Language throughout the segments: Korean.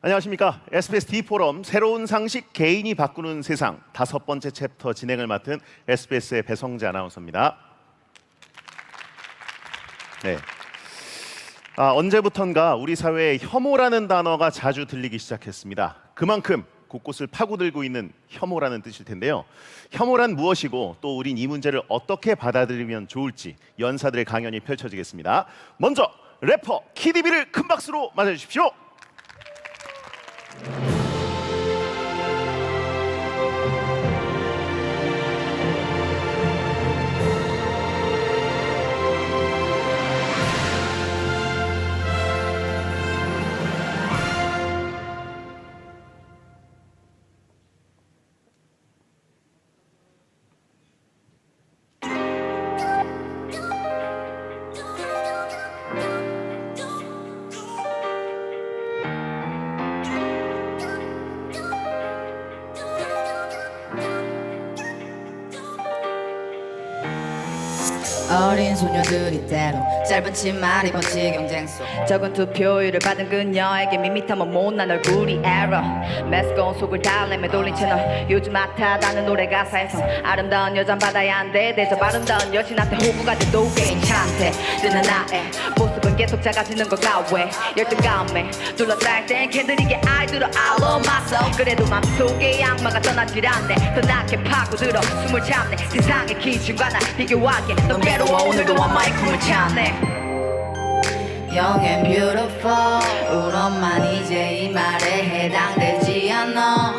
안녕하십니까. SBS D 포럼 새로운 상식 개인이 바꾸는 세상 다섯 번째 챕터 진행을 맡은 SBS의 배성재 아나운서입니다. 네. 아, 언제부턴가 우리 사회에 혐오라는 단어가 자주 들리기 시작했습니다. 그만큼 곳곳을 파고들고 있는 혐오라는 뜻일 텐데요. 혐오란 무엇이고 또 우린 이 문제를 어떻게 받아들이면 좋을지 연사들의 강연이 펼쳐지겠습니다. 먼저 래퍼 키디비를 큰 박수로 맞아주십시오. 어린 소녀들이 때로 짧은 치마 입은 지경쟁 속 적은 투표율을 받은 그녀에게 밋밋함은 못난 얼굴이 에러. 매스꺼운 속을 달래며 돌린 채널. 요즘 핫하다는 노래 가사에서 아름다운 여잔 받아야 한대 대접 아름다운 여신한테 호구가 돼도 괜찮대 뜨는 나의 은 계속 작아지는 걸까 왜 열등감에 둘러싸일 땐 캔들 이게 아이들어 I love myself 그래도 맘속에 악마가 떠나질 않네. 더 낮게 파고들어 숨을 참네. 세상의 기준과 나 비교하기에 넌 괴로워. 오늘도 원마의 꿈을 찾네. Young and beautiful 울엄만 이제 이 말에 해당되지 않아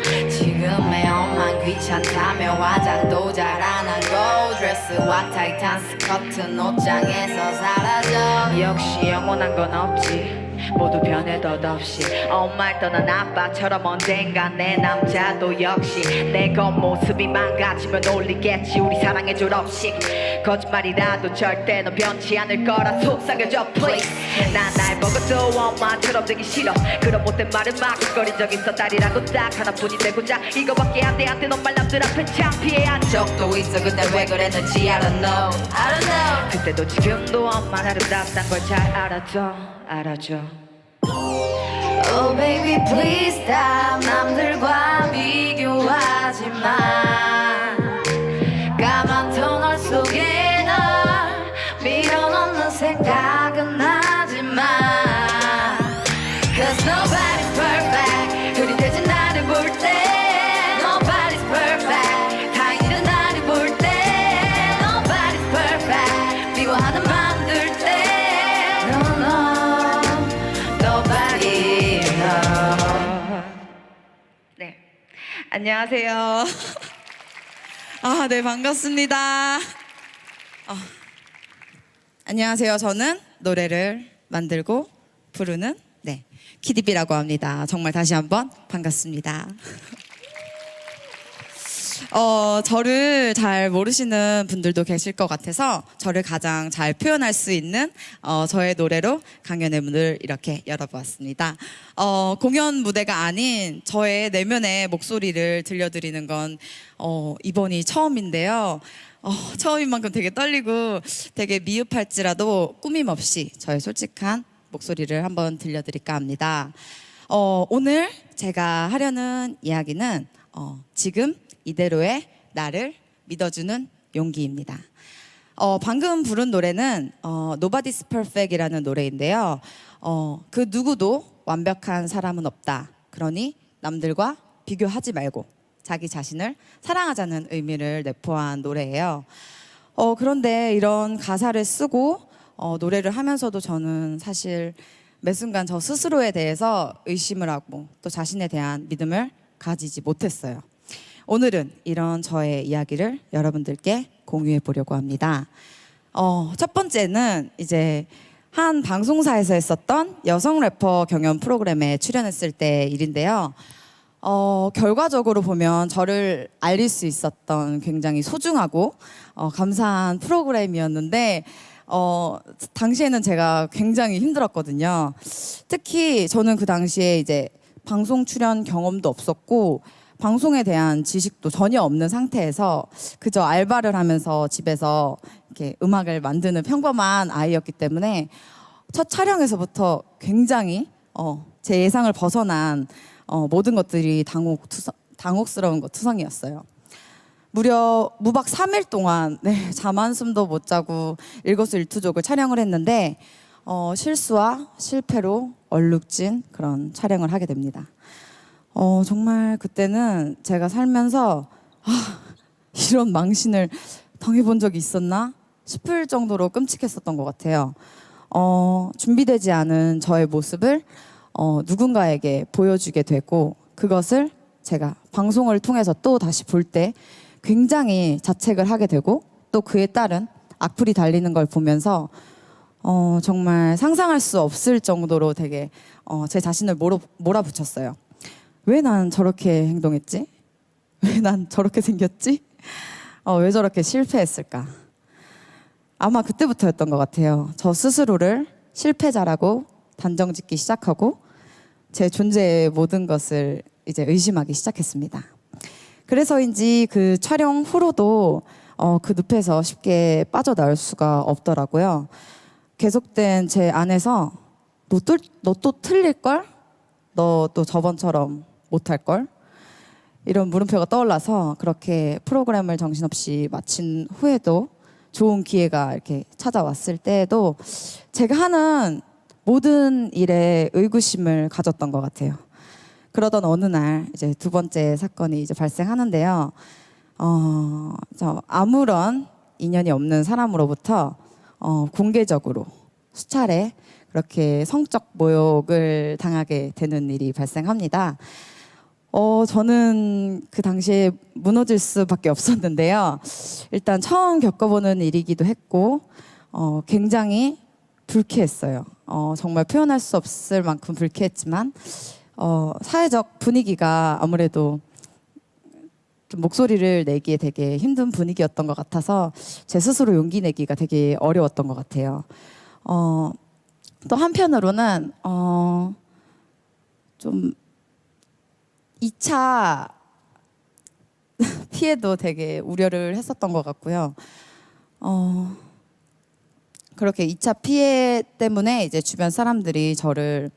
엄만 귀찮다며 화장도 잘 안 하고 드레스와 타이트한 스커트 옷장에서 사라져. 역시 영원한 건 없지 모두 변해 덧없이 엄마를 떠난 아빠처럼 언젠가 내 남자도 역시 내 겉모습이 망가지면 놀리겠지. 우리 사랑의 졸업식 거짓말이라도 절대 넌 변치 않을 거라 속삭여줘 please. 난날 보고 또 엄마처럼 되기 싫어. 그런 못된 말을 막 거린 적 있어. 딸이라고 딱 하나뿐인데 고작 이거밖에 안돼 한테 넌말 남들 앞에 창피해한 적도 있어. 그때 왜 그랬는지 I don't know. I don't know. 그때도 지금도 엄마 아름답단 걸 잘 알아줘 알아줘 Oh baby please stop 남들과 비교하지 마 안녕하세요 아, 네, 반갑습니다. 어, 안녕하세요. 저는 노래를 만들고 부르는 네, 키디비라고 합니다. 정말 다시 한번 반갑습니다. 어, 저를 잘 모르시는 분들도 계실 것 같아서 저를 가장 잘 표현할 수 있는 어, 저의 노래로 강연의 문을 이렇게 열어보았습니다. 어, 공연 무대가 아닌 저의 내면의 목소리를 들려드리는 건 어, 이번이 처음인데요. 어, 처음인 만큼 되게 떨리고 되게 미흡할지라도 꾸밈 없이 저의 솔직한 목소리를 한번 들려드릴까 합니다. 어, 오늘 제가 하려는 이야기는 어, 지금 이대로의 나를 믿어주는 용기입니다. 어, 방금 부른 노래는 어, Nobody's Perfect이라는 노래인데요. 어, 그 누구도 완벽한 사람은 없다. 그러니 남들과 비교하지 말고 자기 자신을 사랑하자는 의미를 내포한 노래예요. 어, 그런데 이런 가사를 쓰고 어, 노래를 하면서도 저는 사실 매 순간 저 스스로에 대해서 의심을 하고 또 자신에 대한 믿음을 가지지 못했어요. 오늘은 이런 저의 이야기를 여러분들께 공유해 보려고 합니다. 어, 첫 번째는 이제 한 방송사에서 했었던 여성 래퍼 경연 프로그램에 출연했을 때 일인데요. 어, 결과적으로 보면 저를 알릴 수 있었던 굉장히 소중하고 어, 감사한 프로그램이었는데 어, 당시에는 제가 굉장히 힘들었거든요. 특히 저는 그 당시에 이제 방송 출연 경험도 없었고 방송에 대한 지식도 전혀 없는 상태에서 그저 알바를 하면서 집에서 이렇게 음악을 만드는 평범한 아이였기 때문에 첫 촬영에서부터 굉장히 어, 제 예상을 벗어난 어, 모든 것들이 당혹 투성, 당혹스러운 것 투성이었어요. 무려 무박 3일 동안 네, 잠 한숨도 못 자고 일거수일투족을 촬영을 했는데 어, 실수와 실패로 얼룩진 그런 촬영을 하게 됩니다. 어, 정말 그때는 제가 살면서 아, 이런 망신을 당해본 적이 있었나 싶을 정도로 끔찍했었던 것 같아요. 어, 준비되지 않은 저의 모습을 어, 누군가에게 보여주게 되고 그것을 제가 방송을 통해서 또 다시 볼 때 굉장히 자책을 하게 되고 또 그에 따른 악플이 달리는 걸 보면서 어, 정말 상상할 수 없을 정도로 되게 어, 제 자신을 몰아, 몰아붙였어요. 왜 난 저렇게 행동했지? 왜 난 저렇게 생겼지? 어, 왜 저렇게 실패했을까? 아마 그때부터였던 것 같아요. 저 스스로를 실패자라고 단정 짓기 시작하고 제 존재의 모든 것을 이제 의심하기 시작했습니다. 그래서인지 그 촬영 후로도 어, 그 늪에서 쉽게 빠져나올 수가 없더라고요. 계속된 제 안에서 너 또 틀릴걸? 너 또 저번처럼 못할 걸? 이런 물음표가 떠올라서 그렇게 프로그램을 정신없이 마친 후에도 좋은 기회가 이렇게 찾아왔을 때에도 제가 하는 모든 일에 의구심을 가졌던 것 같아요. 그러던 어느 날 이제 두 번째 사건이 이제 발생하는데요. 어, 저 아무런 인연이 없는 사람으로부터 어, 공개적으로 수차례 그렇게 성적 모욕을 당하게 되는 일이 발생합니다. 어, 저는 그 당시에 무너질 수밖에 없었는데요. 일단 처음 겪어보는 일이기도 했고, 어, 굉장히 불쾌했어요. 어, 정말 표현할 수 없을 만큼 불쾌했지만, 어, 사회적 분위기가 아무래도 좀 목소리를 내기에 되게 힘든 분위기였던 것 같아서 제 스스로 용기 내기가 되게 어려웠던 것 같아요. 어, 또 한편으로는 어, 좀 2차 피해도 되게 우려를 했었던 것 같고요. 어, 그렇게 2차 피해 때문에 이제 주변 사람들이 저를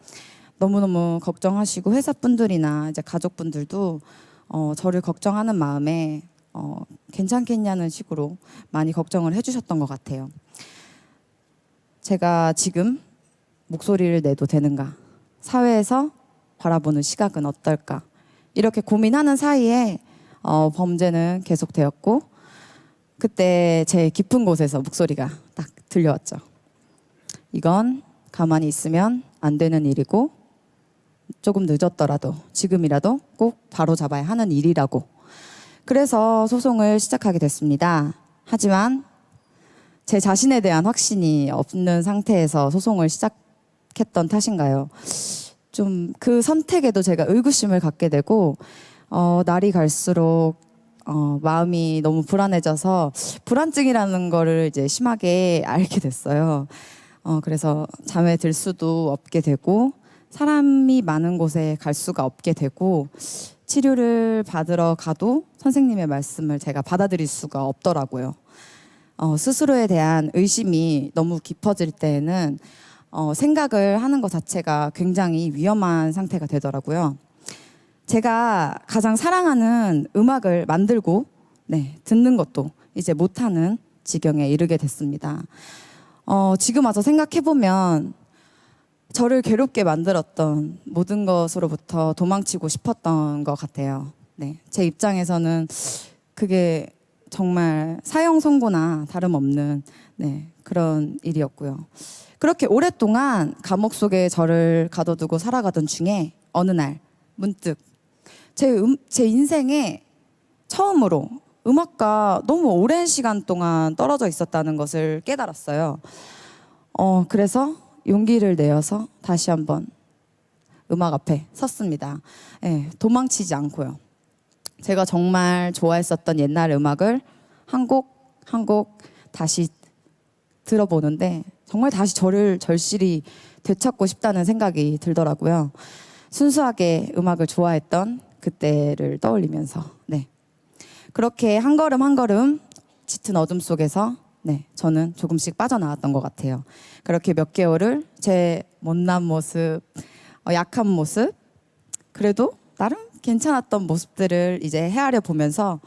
너무너무 걱정하시고 회사 분들이나 이제 가족분들도 어, 저를 걱정하는 마음에 어, 괜찮겠냐는 식으로 많이 걱정을 해주셨던 것 같아요. 제가 지금 목소리를 내도 되는가? 사회에서 바라보는 시각은 어떨까? 이렇게 고민하는 사이에 어, 범죄는 계속되었고 그때 제 깊은 곳에서 목소리가 딱 들려왔죠. 이건 가만히 있으면 안 되는 일이고 조금 늦었더라도 지금이라도 꼭 바로 잡아야 하는 일이라고. 그래서 소송을 시작하게 됐습니다. 하지만 제 자신에 대한 확신이 없는 상태에서 소송을 시작했던 탓인가요? 좀 그 선택에도 제가 의구심을 갖게 되고 어, 날이 갈수록 어, 마음이 너무 불안해져서 불안증이라는 거를 이제 심하게 알게 됐어요. 어, 그래서 잠에 들 수도 없게 되고 사람이 많은 곳에 갈 수가 없게 되고 치료를 받으러 가도 선생님의 말씀을 제가 받아들일 수가 없더라고요. 어, 스스로에 대한 의심이 너무 깊어질 때에는 어, 생각을 하는 것 자체가 굉장히 위험한 상태가 되더라고요. 제가 가장 사랑하는 음악을 만들고 네, 듣는 것도 이제 못하는 지경에 이르게 됐습니다. 어, 지금 와서 생각해 보면 저를 괴롭게 만들었던 모든 것으로부터 도망치고 싶었던 것 같아요. 네, 제 입장에서는 그게 정말 사형 선고나 다름없는 네, 그런 일이었고요. 그렇게 오랫동안 감옥 속에 저를 가둬두고 살아가던 중에 어느 날 문득 제, 음, 제 인생에 처음으로 음악과 너무 오랜 시간 동안 떨어져 있었다는 것을 깨달았어요. 어, 그래서 용기를 내어서 다시 한번 음악 앞에 섰습니다. 예, 도망치지 않고요. 제가 정말 좋아했었던 옛날 음악을 한 곡 한 곡 다시 들어보는데 정말 다시 저를 절실히 되찾고 싶다는 생각이 들더라고요. 순수하게 음악을 좋아했던 그때를 떠올리면서 네 그렇게 한 걸음 한 걸음 짙은 어둠 속에서 네 저는 조금씩 빠져나왔던 것 같아요. 그렇게 몇 개월을 제 못난 모습 어, 약한 모습 그래도 나름 괜찮았던 모습들을 이제 헤아려 보면서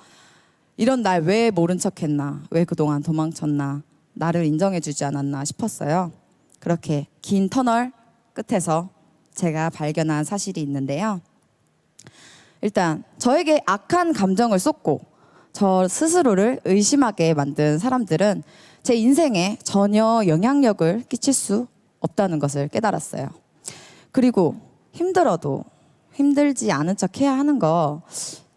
이런 날 왜 모른 척 했나 왜 그동안 도망쳤나 나를 인정해 주지 않았나 싶었어요. 그렇게 긴 터널 끝에서 제가 발견한 사실이 있는데요. 일단 저에게 악한 감정을 쏟고 저 스스로를 의심하게 만든 사람들은 제 인생에 전혀 영향력을 끼칠 수 없다는 것을 깨달았어요. 그리고 힘들어도 힘들지 않은 척 해야 하는 거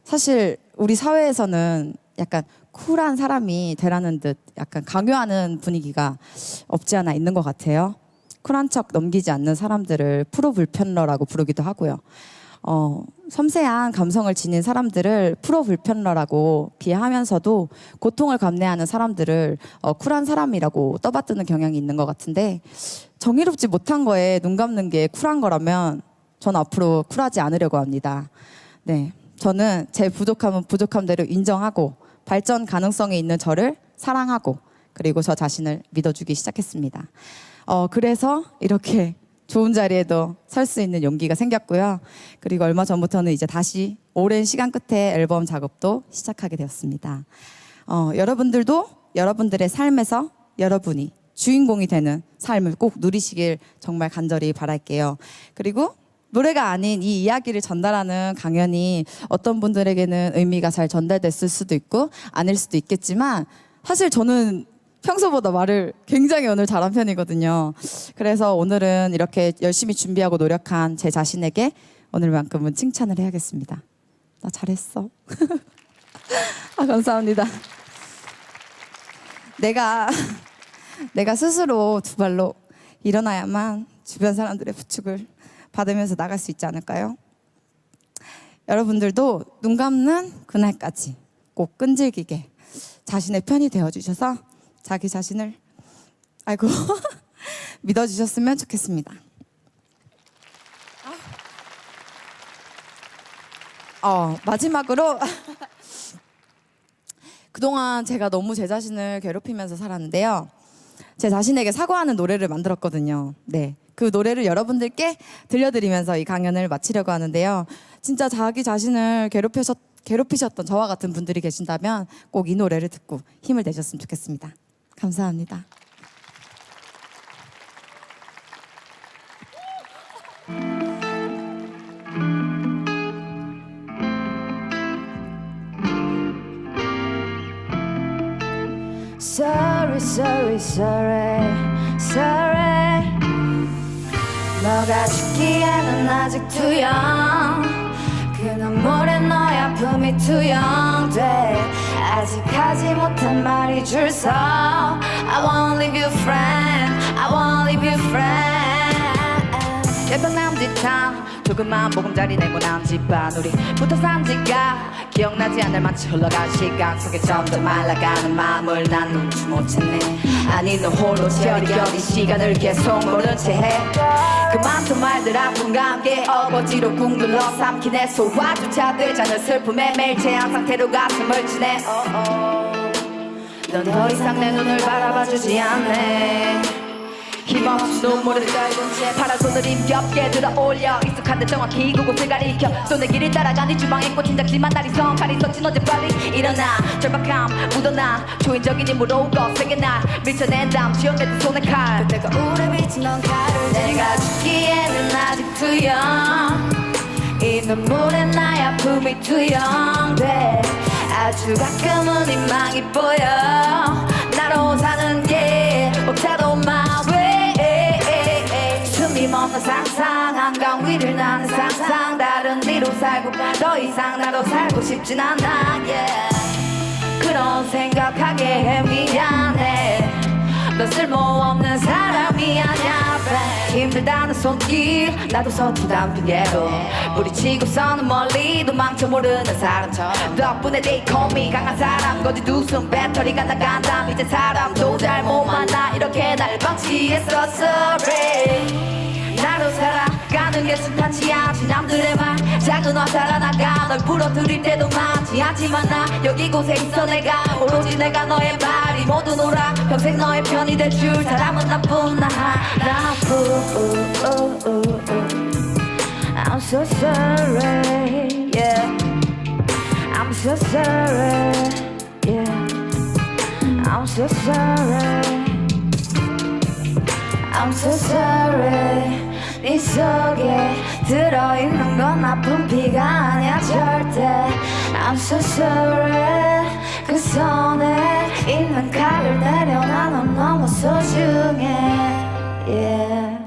사실 우리 사회에서는 약간 쿨한 사람이 되라는 듯 약간 강요하는 분위기가 없지 않아 있는 것 같아요. 쿨한 척 넘기지 않는 사람들을 프로 불편러라고 부르기도 하고요. 어, 섬세한 감성을 지닌 사람들을 프로 불편러라고 비하하면서도 고통을 감내하는 사람들을 어, 쿨한 사람이라고 떠받드는 경향이 있는 것 같은데 정의롭지 못한 거에 눈 감는 게 쿨한 거라면 저는 앞으로 쿨하지 않으려고 합니다. 네, 저는 제 부족함은 부족함대로 인정하고 발전 가능성이 있는 저를 사랑하고 그리고 저 자신을 믿어주기 시작했습니다. 어, 그래서 이렇게 좋은 자리에도 설 수 있는 용기가 생겼고요. 그리고 얼마 전부터는 이제 다시 오랜 시간 끝에 앨범 작업도 시작하게 되었습니다. 어, 여러분들도 여러분들의 삶에서 여러분이 주인공이 되는 삶을 꼭 누리시길 정말 간절히 바랄게요. 그리고 노래가 아닌 이 이야기를 전달하는 강연이 어떤 분들에게는 의미가 잘 전달됐을 수도 있고 아닐 수도 있겠지만 사실 저는 평소보다 말을 굉장히 오늘 잘한 편이거든요. 그래서 오늘은 이렇게 열심히 준비하고 노력한 제 자신에게 오늘만큼은 칭찬을 해야겠습니다. 나 잘했어. 아, 감사합니다. 내가 내가 스스로 두 발로 일어나야만 주변 사람들의 부축을 받으면서 나갈 수 있지 않을까요? 여러분들도 눈 감는 그날까지 꼭 끈질기게 자신의 편이 되어 주셔서 자기 자신을 아이고 믿어 주셨으면 좋겠습니다. 어, 마지막으로 그동안 제가 너무 제 자신을 괴롭히면서 살았는데요. 제 자신에게 사과하는 노래를 만들었거든요. 네. 그 노래를 여러분들께 들려드리면서 이 강연을 마치려고 하는데요. 진짜 자기 자신을 괴롭히셨, 괴롭히셨던 저와 같은 분들이 계신다면 꼭 이 노래를 듣고 힘을 내셨으면 좋겠습니다. 감사합니다. Sorry, sorry. 너가 죽기에는 아직 투영. 그 눈물에 너의 아픔이 투영돼. 아직 하지 못한 말이 줄 서. I won't leave you friend. I won't leave you friend. 예쁜 남짓한 조그만 보금자리 네모난 집안 우리 붙어 산 지가. 기억나지 않을 만치 흘러간 시간 속에 점점 말라가는 마음을 난 눈치 못 챘네. 아니 너 홀로 저리결이 시간을 계속 모른 채해. 그 많던 말들 아픔과 함께 어거지로 꾹 눌러 삼키네 소화조차 되지 않는 슬픔에 매일 체한 상태로 가슴을 치네 넌더 이상 내 눈을 바라봐주지 않네 힘없이 눈물을 파란 손을 힘겹게 들어 올려. 익숙한데 정확히 그곳을 가리켜 손의 길을 따라가 네 주방에 꽂힌 작지만 날이 성칼이 서친 어제 빨리 일어나. 절박함 묻어나. 초인적인 힘으로 거세게 날. 밀쳐낸 다음 쥐어내두 손의 칼. 그때가 우리 비친 넌 칼을 내가 죽기에는 아직 투영. 이 눈물에 나의 아픔이 투영돼 아주 가끔은 희망이 보여. 나로 사는 게 상상 한강 위를 나는 상상. 다른 뒤로 살고 더 이상 나도 살고 싶진 않아. Yeah. 그런 생각하게 해 미안해. 넌 쓸모없는 사람이 아냐. 힘들다는 손길 나도 서투단 핑계로. 부딪히고서는 멀리 도망쳐 모르는 사람처럼. 덕분에 they call me 강한 사람. 거짓 웃음 배터리가 나간다 이제 사람도 잘 못 만나. 이렇게 날 방치했어 sorry 나로 살아가는 게 순탄치 않지 남들의 말 작은 화살 하나가 널 부러뜨릴 때도 많지 않지만 나 여기 곳에 있어 내가 오로지 내가 너의 말이 모두 놀아 평생 너의 편이 될 줄 사람은 나쁜 나 하나뿐 I'm so sorry, yeah. I'm so sorry, yeah. I'm so sorry. I'm so sorry. 네 속에 들어있는 건 나쁜 피가 아니야 절대. I'm so sorry. 그 손에 있는 칼을 내려 나는 너무 소중해. Yeah.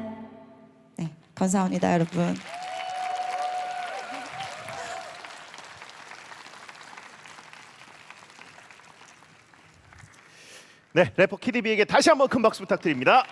네, 감사합니다, 여러분. 네, 래퍼 키디비에게 다시 한번 큰 박수 부탁드립니다.